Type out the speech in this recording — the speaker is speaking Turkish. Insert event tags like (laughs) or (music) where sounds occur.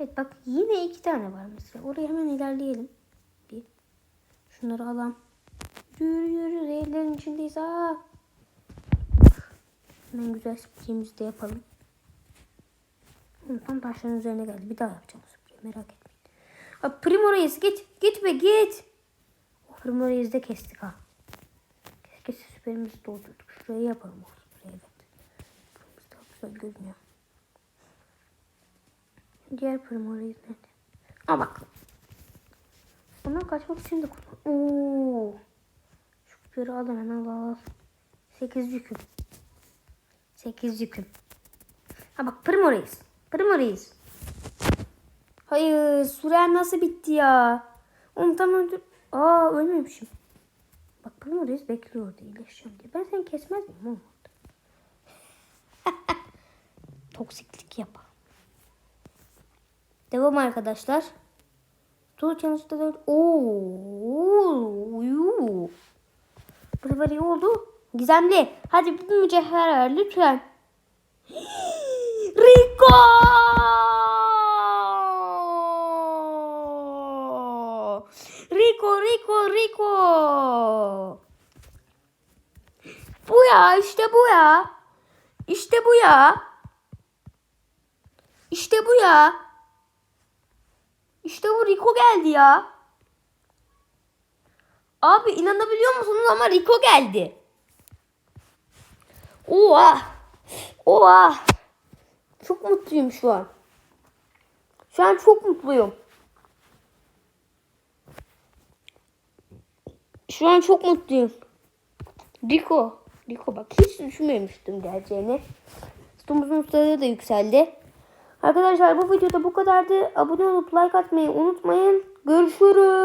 Evet bak yine iki tane var mesela. Oraya hemen ilerleyelim. Bir. Şunları alalım. Yürü yürü reylerin içindeyiz ha. Hemen güzel spreyimizi de yapalım. Tam taşların üzerine geldi. Bir daha yapacağım spreyi merak etmeyin. Abi Primo Reis git. Git be git. O Primo Reis'i de kestik ha. Keşke süperimizi doldurduk. Şuraya yapalım o spreyi evet. Daha güzel görünüyor. Diğer Primo Reis nerede? Aa bak. Ondan kaçmak için de kullan. Oo. Şu kupları al hemen al al. al. Sekiz yüküm. Sekiz yüküm. Ha bak Primo Reis. Primo Reis. Hayır süren nasıl bitti ya? Oğlum tam öldür. Aa ölmemişim. Bak Primo Reis bekliyordu iyileşeceğim diye. Ben seni kesmez miyim oğlum? (laughs) Toksiklik yap. Devam arkadaşlar. Dur yanlışlıkla da Oo, yuu. Bu sefer iyi oldu. Gizemli. Hadi bir mücevher ver lütfen. (gasps) Rico! Rico, Rico, Rico. Bu ya, işte bu ya. İşte bu ya. İşte bu ya. İşte bu Rico geldi ya. Abi inanabiliyor musunuz ama Rico geldi. Oha. Oha. Çok mutluyum şu an. Şu an çok mutluyum. Şu an çok mutluyum. Rico. Rico bak hiç düşünmemiştim geleceğini. Stomuzun ustalığı da yükseldi. Arkadaşlar bu videoda bu kadardı. Abone olup like atmayı unutmayın. Görüşürüz.